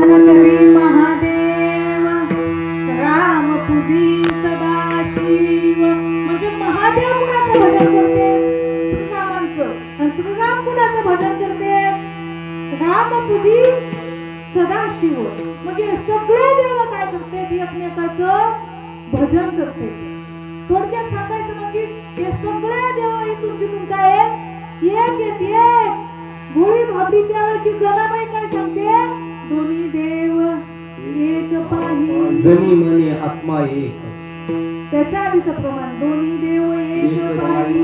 महादेव राम पूजी सदाशिव. म्हणजे महादेव कुणाचं भजन करते? श्रीरामांचं आणि श्रीराम कुणाचं भजन करते? राम पूजी सदाशिव. म्हणजे सगळे देव काय करते? एकमेकाचं भजन करते. थोडक्यात सांगायचं म्हणजे हे सगळे देव इथून तिथून काय आहेत? एक येत एक. गोळी भाबडी त्यावेळेची जनाबाई काय सांगते? दोन्ही देव एक पाही. जनी मनी आत्मा एक. त्याच्या आधीचं प्रमाण दोन्ही देव एक पाही.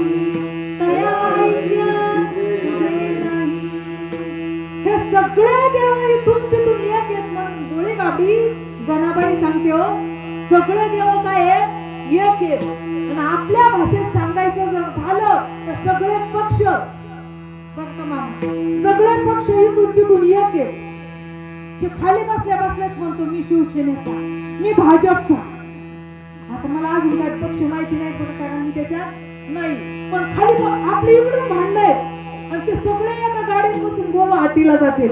तया ऐक्य तुझे नाही. हे सगळे देव इथून तिथून एक येत म्हणून गोळी गाबडी जनाबाई सांगते हो सगळे देव काय? एक येत आणि आपल्या भाषेत सांगायचं जर झालं तर सगळे पक्ष? सगळे पक्ष इथून तिथून एक येत हे खाली बसल्या बसल्याच म्हणतो मी शिवसेनेचा. मी भाजपचा. आता मला अजून काय पक्ष माहिती नाही बरं कारण मी त्याच्यात नाही. पण खाली प- आपली भांडण आहेत. आणि ते सगळे एका गाडीत बसून गोवा हाटीला जाते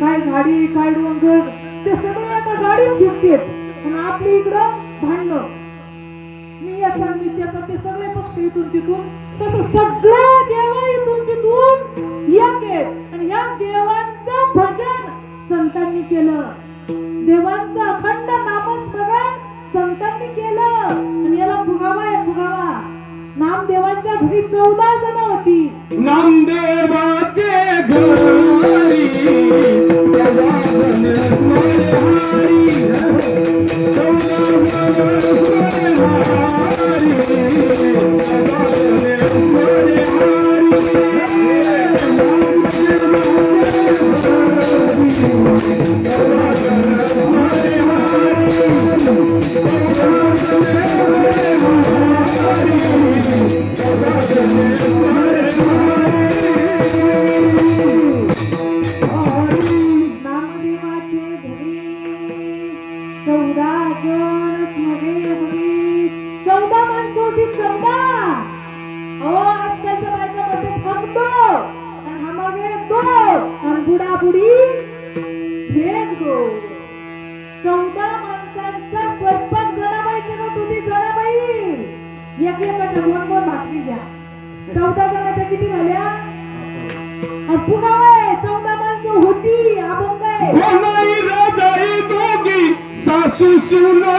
काय झाडी काय डोंगर ते सगळे एका गाडीत फिरतेत. आणि आपली इकडं भांडणं. मी याचा मी त्याचा ते सगळे पक्ष इथून तिथून तसं सगळे देव इथून तिथून एक आहेत. आणि ह्या देवांचं भजन संतांनी केलं. देवांचं अखंड नामस्मरण संतांनी केलं. आणि याला फुगावा आहे फुगावा. नामदेवांच्या घरी चौदा जण होती. नामदेव चौदा माणसं होती चौदा. अहो आजकालच्या बायकामध्ये थांबतो. आणि हा मागे दो. आणि बुडा बुडी फेक दो. चौदा माणसांचा स्वयंपाक जनाबाई करत होती जनाबाई. एक एकाच्या दोन दोन भाकरी घ्या चौदा जणाच्या किती झाल्या? फुगावय चौदा माणसं होती अभंग आहे हो सासू सुना.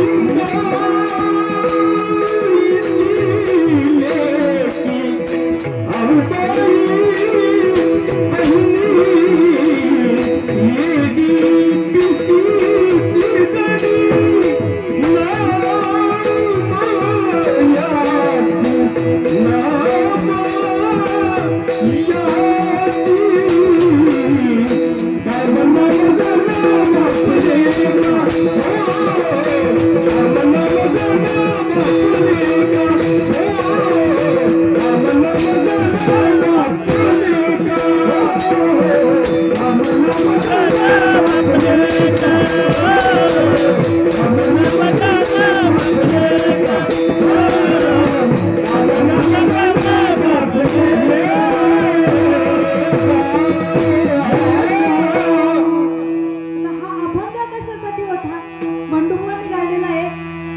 Thank you.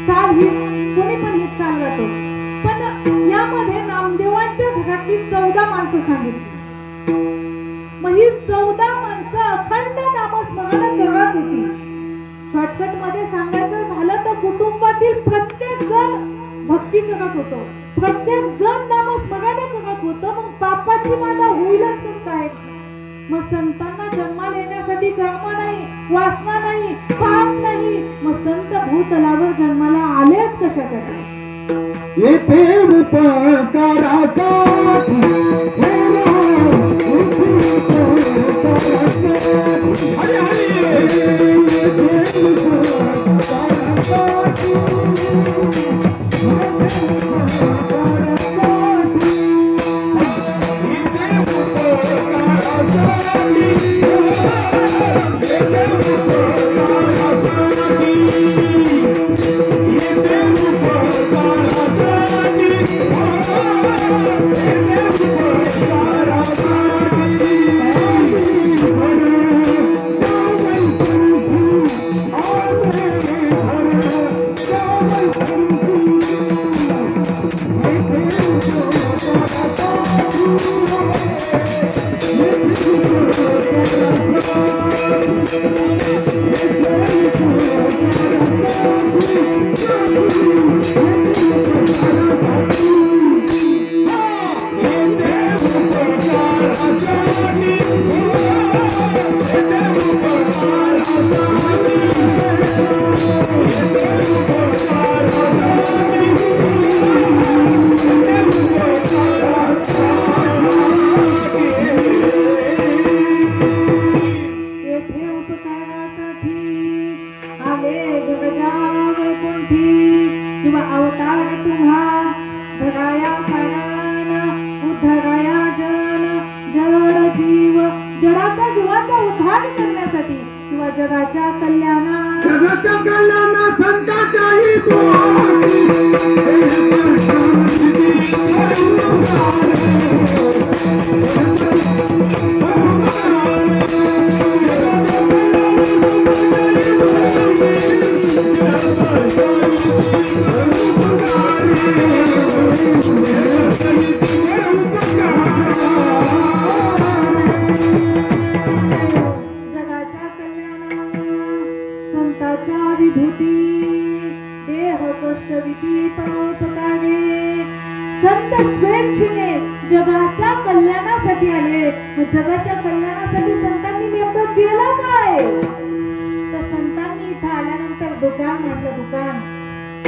चाल हीच कोणी पण हीच चाल गातो पण यामध्ये नामदेवांच्या घरातली चौदा माणसं सांगितली. मग ही चौदा माणसं अखंड नामस्मरण करत होती. शॉर्टकटमध्ये सांगायचं झालं तर कुटुंबातील प्रत्येक जण भक्ती करत होतो. प्रत्येक जण नामस्मरण करत होतं मग पापाची मादा होईलच कसं आहे मग संतांना जन्माला येण्यासाठी कर्म नाही वासना नाही पाप नाही. मग संत भूतलावर जन्माला आलेच कशासाठी? येथे उपकारासाठी आले गरजावर कोणती किंवा अवतार तुम्हा धराया प्राण उद्धराया जन जड जीव. जडाचा जीवाचा उद्धार करण्यासाठी किंवा जगाच्या कल्याणा जगाच्या कल्याणा संताच्याही जगाच्या कल्याणा संताच्या विभूती देह कष्ट विधी परोपकारे संत स्वेच्छेने जगाच्या कल्याणासाठी आले जगाच्या कल्याणासाठी संतांनी नेमकं केलं काय? तर संतांनी इथं आल्यानंतर दुकान मांडलं दुकान.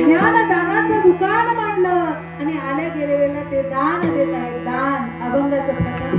ज्ञानदानाचं दुकान मांडलं. आणि आल्या गेलेल्या ते दान देत आहेत दान. अभंगाचं प्रकरण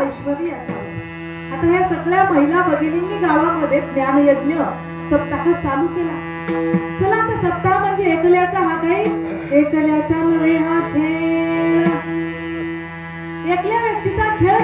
ऐश्वरी असावं. आता ह्या सगळ्या महिला भगिनींनी गावामध्ये ज्ञानयज्ञ सप्ताह चालू केला. चला आता सप्ताह म्हणजे एकल्याचा हा काही एकल्याचा नव्हे हा खेळ. एकल्या व्यक्तीचा खेळ